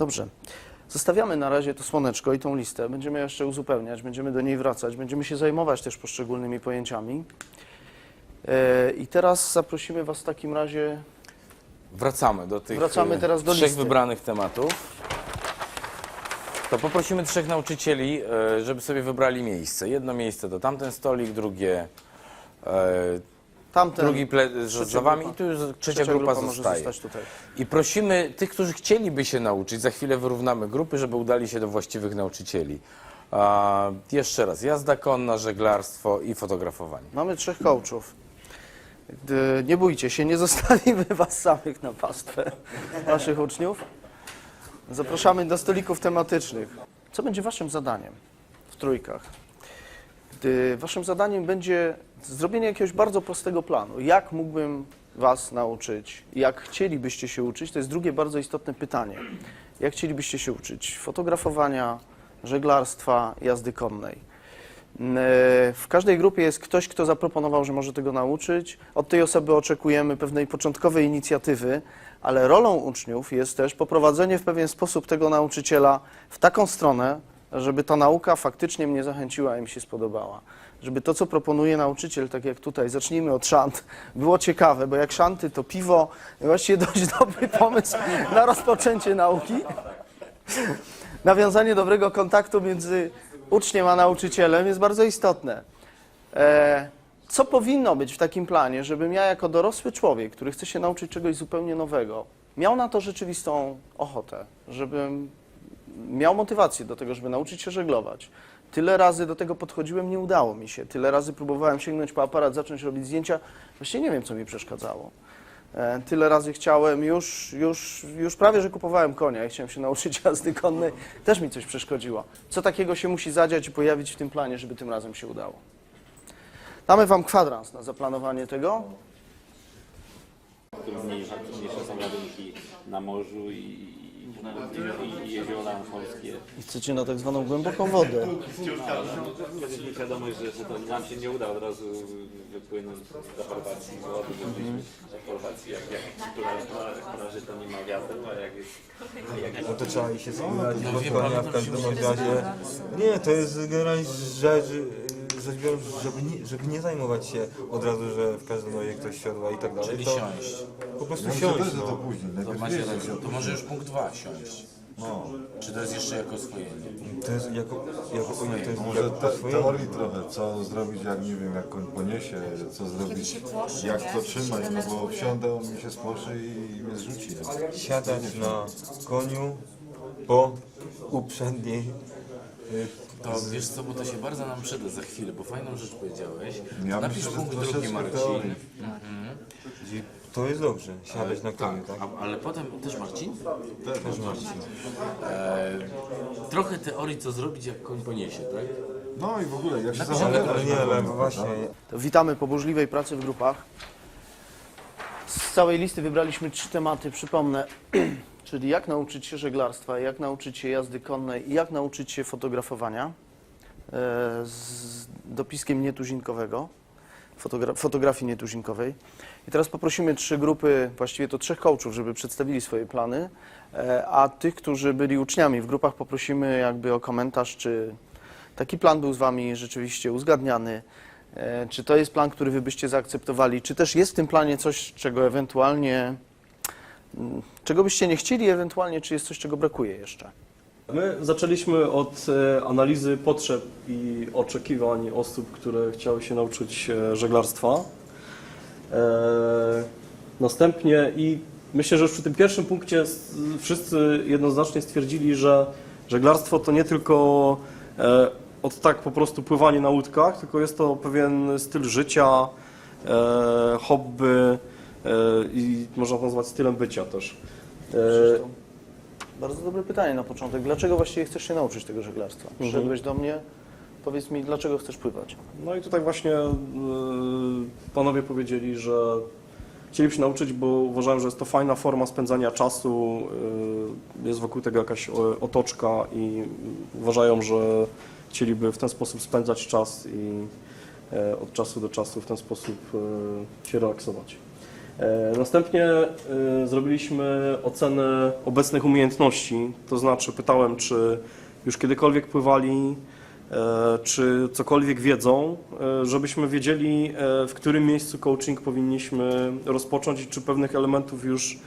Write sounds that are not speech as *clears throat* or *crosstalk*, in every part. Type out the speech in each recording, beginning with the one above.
Dobrze. Zostawiamy na razie to słoneczko i tą listę. Będziemy jeszcze uzupełniać, będziemy do niej wracać, będziemy się zajmować też poszczególnymi pojęciami. E, I teraz zaprosimy Was w takim razie. Wracamy do tych Wracamy e, teraz do trzech listy. wybranych tematów. To poprosimy trzech nauczycieli, e, żeby sobie wybrali miejsce. Jedno miejsce to tamten stolik, drugie Tamten, drugi ple, z, trzecia z wami i tu już trzecia, grupa, zostaje. zostać tutaj. I prosimy tych, którzy chcieliby się nauczyć, za chwilę wyrównamy grupy, żeby udali się do właściwych nauczycieli. A, jeszcze raz, jazda konna, żeglarstwo i fotografowanie. Mamy trzech coachów. Nie bójcie się, nie zostawimy *laughs* Was samych na pastwę Waszych uczniów. Zapraszamy do stolików tematycznych. Co będzie Waszym zadaniem w trójkach? Gdy Waszym zadaniem będzie zrobienie jakiegoś bardzo prostego planu. Jak mógłbym Was nauczyć? Jak chcielibyście się uczyć? To jest drugie bardzo istotne pytanie. Jak chcielibyście się uczyć? Fotografowania, żeglarstwa, jazdy konnej. E, W każdej grupie jest ktoś, kto zaproponował, że może tego nauczyć. Od tej osoby oczekujemy pewnej początkowej inicjatywy, ale rolą uczniów jest też poprowadzenie w pewien sposób tego nauczyciela w taką stronę, żeby ta nauka faktycznie mnie zachęciła i mi się spodobała. Żeby to, co proponuje nauczyciel, tak jak tutaj, zacznijmy od szant, było ciekawe, bo jak szanty to piwo, właściwie *laughs* dość dobry pomysł na rozpoczęcie nauki nawiązanie dobrego kontaktu między uczniem a nauczycielem jest bardzo istotne. E, co powinno być w takim planie, żebym ja jako dorosły człowiek, który chce się nauczyć czegoś zupełnie nowego, miał na to rzeczywistą ochotę, żebym miał motywację do tego, żeby nauczyć się żeglować. Tyle razy do tego podchodziłem, nie udało mi się. Tyle razy próbowałem sięgnąć po aparat, zacząć robić zdjęcia. Właściwie nie wiem, co mi przeszkadzało. E, Tyle razy chciałem, już, już, już prawie, że kupowałem konia i chciałem się *laughs* nauczyć jazdy konnej. Też mi coś przeszkodziło. Co takiego się musi zadziać i pojawić w tym planie, żeby tym razem się udało? Damy Wam kwadrans na zaplanowanie tego. które mniejsze, są na morzu i, i, i jeziora polskie. I chcecie na tak zwaną głęboką wodę. Mieliśmy świadomość, że, że to nam się nie uda od razu wypłynąć do Chorwacji z wody, bo byliśmy w Chorwacji, jak, jak która, plaży to nie ma wiatru, a jak jest, jak jest No to trzeba się zajmować konia w każdym razie. Nie, to jest generalnie rzecz, rzecz biorąc, żeby nie, żeby nie zajmować się od razu, że w każdym razie ktoś siodła i tak dalej. Czyli to siąść. po prostu Ja siąść. że to No. później. To Najpierw macie jeździć. rację. To może już punkt dwa siąść. No. Czy to jest jeszcze jako oswojenie? To jest jako, jako to jest Może jako te, oswojenie. teorii trochę, co zrobić, jak nie wiem, jak koń poniesie, co zrobić, się płoszy, jak nie? to trzymać, no bo wsiądę, on mi się spłoszy i mnie zrzuci. Siadać na koniu po uprzedniej y, To wiesz co, bo to się bardzo nam przyda za chwilę, bo fajną rzecz powiedziałeś. Ja Napisz myślę, że punkt drugi, troszeczkę Marcin. teorii. gdzie to jest dobrze, siadać na koniu, tak? A, ale potem też Marcin? Też Marcin. E, trochę teorii, co zrobić, jak koń poniesie, tak? No i w ogóle, jak się Ale, ale nie, ale właśnie, To witamy po burzliwej pracy w grupach. Z całej listy wybraliśmy trzy tematy, przypomnę. *clears throat* Czyli jak nauczyć się żeglarstwa, jak nauczyć się jazdy konnej i jak nauczyć się fotografowania? E, z dopiskiem nietuzinkowego, fotogra fotografii nietuzinkowej. I teraz poprosimy trzy grupy, właściwie to trzech coachów, żeby przedstawili swoje plany, e, a tych, którzy byli uczniami w grupach poprosimy jakby o komentarz, czy taki plan był z Wami rzeczywiście uzgadniany, e, czy to jest plan, który Wy byście zaakceptowali, czy też jest w tym planie coś, czego ewentualnie, czego byście nie chcieli, ewentualnie czy jest coś, czego brakuje jeszcze. My zaczęliśmy od e, analizy potrzeb i oczekiwań osób, które chciały się nauczyć e, żeglarstwa. E, Następnie i myślę, że już przy tym pierwszym punkcie wszyscy jednoznacznie stwierdzili, że żeglarstwo to nie tylko od tak po prostu pływanie na łódkach, tylko jest to pewien styl życia, hobby i można to nazwać stylem bycia też. E, bardzo dobre pytanie na początek. Dlaczego właściwie chcesz się nauczyć tego żeglarstwa? Przyszedłeś do mnie, powiedz mi, dlaczego chcesz pływać? No i tutaj właśnie y, panowie powiedzieli, że chcieliby się nauczyć, bo uważają, że jest to fajna forma spędzania czasu, y, jest wokół tego jakaś o- otoczka i uważają, że chcieliby w ten sposób spędzać czas i e, od czasu do czasu w ten sposób e, się relaksować. E, Następnie e, zrobiliśmy ocenę obecnych umiejętności, to znaczy pytałem, czy już kiedykolwiek pływali, e, czy cokolwiek wiedzą, żebyśmy wiedzieli, w którym miejscu coaching powinniśmy rozpocząć i czy pewnych elementów już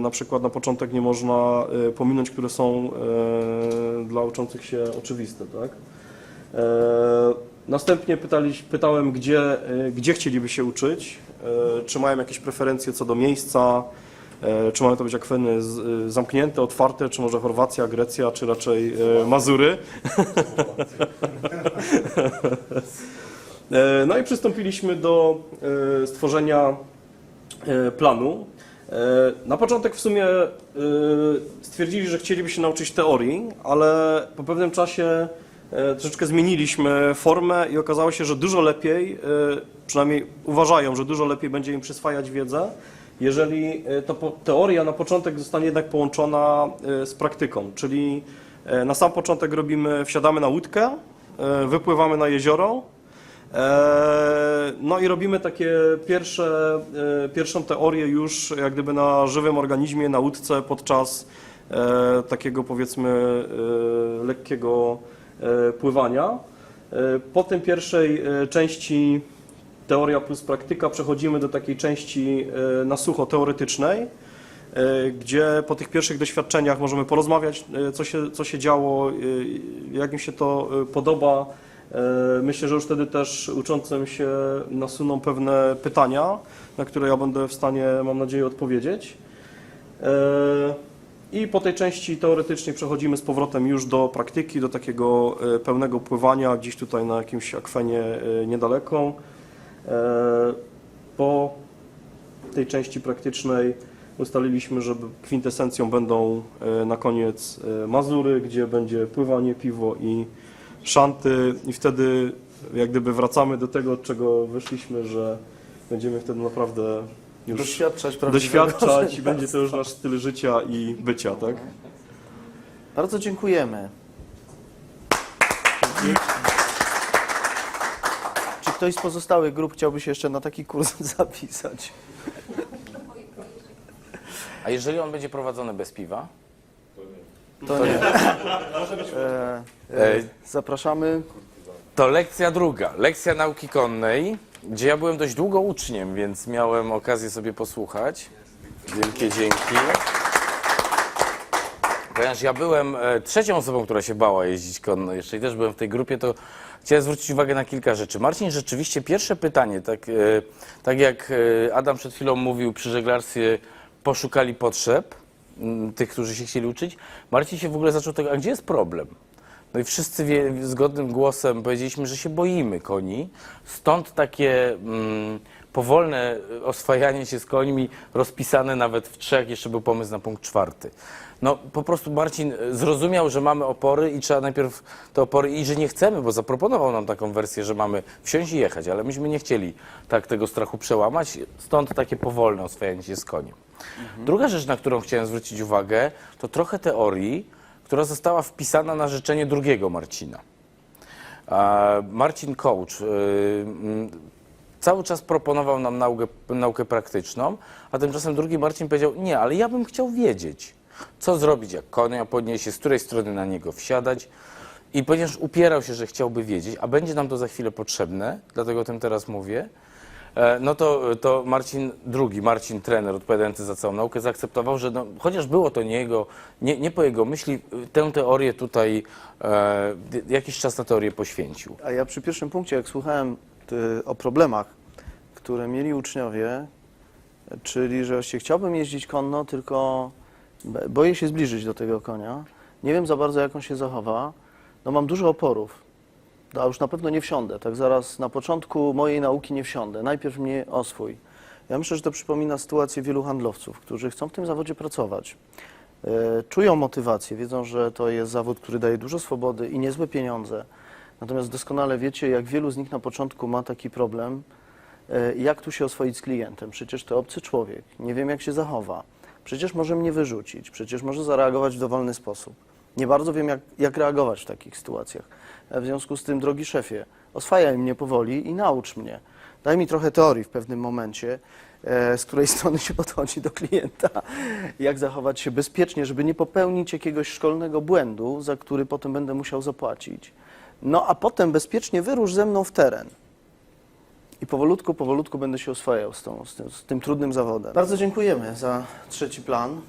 na przykład na początek nie można pominąć, które są dla uczących się oczywiste. Tak? Następnie pytali, pytałem, gdzie, e, gdzie chcieliby się uczyć, e, czy mają jakieś preferencje co do miejsca, e, czy mają to być akweny zamknięte, otwarte, czy może Chorwacja, Grecja, czy raczej Mazury. *laughs* No i przystąpiliśmy do stworzenia planu. Na początek w sumie stwierdzili, że chcieliby się nauczyć teorii, ale po pewnym czasie troszeczkę zmieniliśmy formę i okazało się, że dużo lepiej, e, przynajmniej uważają, że dużo lepiej będzie im przyswajać wiedzę, jeżeli e, ta teoria na początek zostanie jednak połączona e, z praktyką, czyli e, na sam początek robimy, wsiadamy na łódkę, e, wypływamy na jezioro, E, No i robimy takie pierwsze, e, pierwszą teorię już jak gdyby na żywym organizmie, na łódce podczas e, takiego powiedzmy e, lekkiego e, pływania. E, Po tym pierwszej e, części teoria plus praktyka przechodzimy do takiej części e, na sucho teoretycznej, e, gdzie po tych pierwszych doświadczeniach możemy porozmawiać, e, co się, co się działo, e, jak mi się to e, podoba. E, Myślę, że już wtedy też uczącym się nasuną pewne pytania, na które ja będę w stanie, mam nadzieję, odpowiedzieć. I po tej części teoretycznej przechodzimy z powrotem już do praktyki, do takiego e, pełnego pływania, gdzieś tutaj na jakimś akwenie e, niedaleko. E, Po tej części praktycznej ustaliliśmy, że kwintesencją będą na koniec Mazury, gdzie będzie pływanie, piwo i szanty i wtedy jak gdyby wracamy do tego, od czego wyszliśmy, że będziemy wtedy naprawdę już Doświadczać prawdziwego doświadczać i będzie to już nasz styl życia i bycia, tak? Bardzo dziękujemy. Czy ktoś z pozostałych grup chciałby się jeszcze na taki kurs *laughs* zapisać? A jeżeli on będzie prowadzony bez piwa? To nie. E, e, zapraszamy. To lekcja druga, lekcja nauki konnej, gdzie ja byłem dość długo uczniem, więc miałem okazję sobie posłuchać. Wielkie dzięki. Ponieważ ja byłem e, trzecią osobą, która się bała jeździć konno jeszcze i też byłem w tej grupie, to chciałem zwrócić uwagę na kilka rzeczy. Marcin, rzeczywiście pierwsze pytanie, tak, e, tak jak e, Adam przed chwilą mówił przy żeglarstwie, poszukali potrzeb tych, którzy się chcieli uczyć. Marcin się w ogóle zaczął tego, a gdzie jest problem? No i wszyscy wie, zgodnym głosem powiedzieliśmy, że się boimy koni, stąd takie mm, powolne oswajanie się z końmi, rozpisane nawet w trzech, jeszcze był pomysł na punkt czwarty. No po prostu Marcin zrozumiał, że mamy opory i trzeba najpierw te opory i że nie chcemy, bo zaproponował nam taką wersję, że mamy wsiąść i jechać, ale myśmy nie chcieli tak tego strachu przełamać, stąd takie powolne oswajanie się z koniem. Druga rzecz, na którą chciałem zwrócić uwagę, to trochę teorii, która została wpisana na życzenie drugiego Marcina. Marcin Coach y, mm, cały czas proponował nam naukę, naukę praktyczną, a tymczasem drugi Marcin powiedział, nie, ale ja bym chciał wiedzieć, co zrobić, jak konia podniesie, z której strony na niego wsiadać. I ponieważ upierał się, że chciałby wiedzieć, a będzie nam to za chwilę potrzebne, dlatego o tym teraz mówię, no to, to Marcin drugi, Marcin trener odpowiadający za całą naukę, zaakceptował, że no, chociaż było to nie jego, nie, nie po jego myśli, tę teorię tutaj e, jakiś czas na teorię poświęcił. A ja przy pierwszym punkcie, jak słuchałem ty, o problemach, które mieli uczniowie, czyli że właściwie chciałbym jeździć konno, tylko boję się zbliżyć do tego konia. Nie wiem za bardzo, jak on się zachowa. No mam dużo oporów. A już na pewno nie wsiądę. Tak zaraz na początku mojej nauki nie wsiądę. Najpierw mnie oswój. Ja myślę, że to przypomina sytuację wielu handlowców, którzy chcą w tym zawodzie pracować. E, Czują motywację, wiedzą, że to jest zawód, który daje dużo swobody i niezłe pieniądze. Natomiast doskonale wiecie, jak wielu z nich na początku ma taki problem, e, jak tu się oswoić z klientem. Przecież to obcy człowiek, nie wiem jak się zachowa. Przecież może mnie wyrzucić, przecież może zareagować w dowolny sposób. Nie bardzo wiem, jak, jak reagować w takich sytuacjach. W związku z tym, drogi szefie, oswajaj mnie powoli i naucz mnie. daj mi trochę teorii w pewnym momencie, e, z której *laughs* strony się podchodzi do klienta, jak zachować się bezpiecznie, żeby nie popełnić jakiegoś szkolnego błędu, za który potem będę musiał zapłacić. No a potem bezpiecznie wyrusz ze mną w teren. I powolutku, powolutku będę się oswajał z, tą, z, tym, z tym trudnym zawodem. Bardzo dziękujemy za trzeci plan.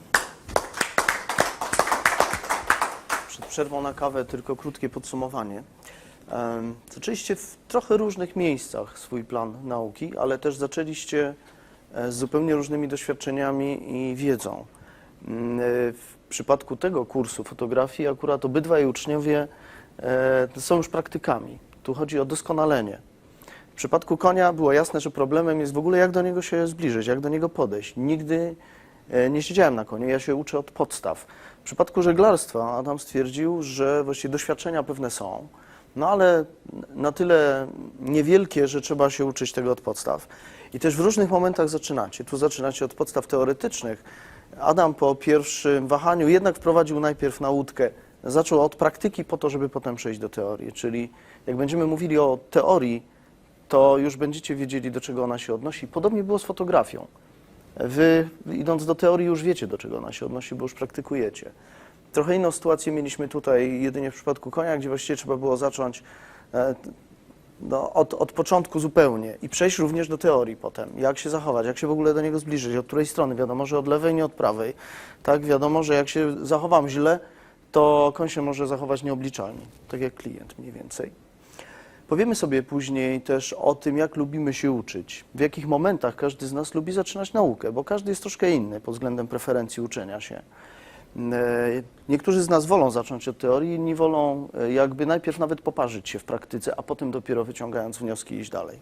Przed przerwą na kawę tylko krótkie podsumowanie. Zaczęliście w trochę różnych miejscach swój plan nauki, ale też zaczęliście e, z zupełnie różnymi doświadczeniami i wiedzą. Mm, e, W przypadku tego kursu fotografii akurat obydwaj uczniowie e, są już praktykami. Tu chodzi o doskonalenie. W przypadku konia było jasne, że problemem jest w ogóle jak do niego się zbliżyć, jak do niego podejść. Nigdy nie siedziałem na koniu, ja się uczę od podstaw. W przypadku żeglarstwa Adam stwierdził, że właściwie doświadczenia pewne są, no ale na tyle niewielkie, że trzeba się uczyć tego od podstaw. I też w różnych momentach zaczynacie. Tu zaczynacie od podstaw teoretycznych. Adam po pierwszym wahaniu jednak wprowadził najpierw na łódkę. Zaczął od praktyki po to, żeby potem przejść do teorii. Czyli jak będziemy mówili o teorii, to już będziecie wiedzieli, do czego ona się odnosi. Podobnie było z fotografią. Wy, idąc do teorii, już wiecie, do czego ona się odnosi, bo już praktykujecie. Trochę inną sytuację mieliśmy tutaj jedynie w przypadku konia, gdzie właściwie trzeba było zacząć e, no, od, od początku zupełnie i przejść również do teorii potem. Jak się zachować, jak się w ogóle do niego zbliżyć, od której strony. Wiadomo, że od lewej, nie od prawej. Tak, wiadomo, że jak się zachowam źle, to koń się może zachować nieobliczalnie, tak jak klient mniej więcej. Powiemy sobie później też o tym, jak lubimy się uczyć, w jakich momentach każdy z nas lubi zaczynać naukę, bo każdy jest troszkę inny pod względem preferencji uczenia się. E, Niektórzy z nas wolą zacząć od teorii, inni wolą e, jakby najpierw nawet poparzyć się w praktyce, a potem dopiero wyciągając wnioski iść dalej.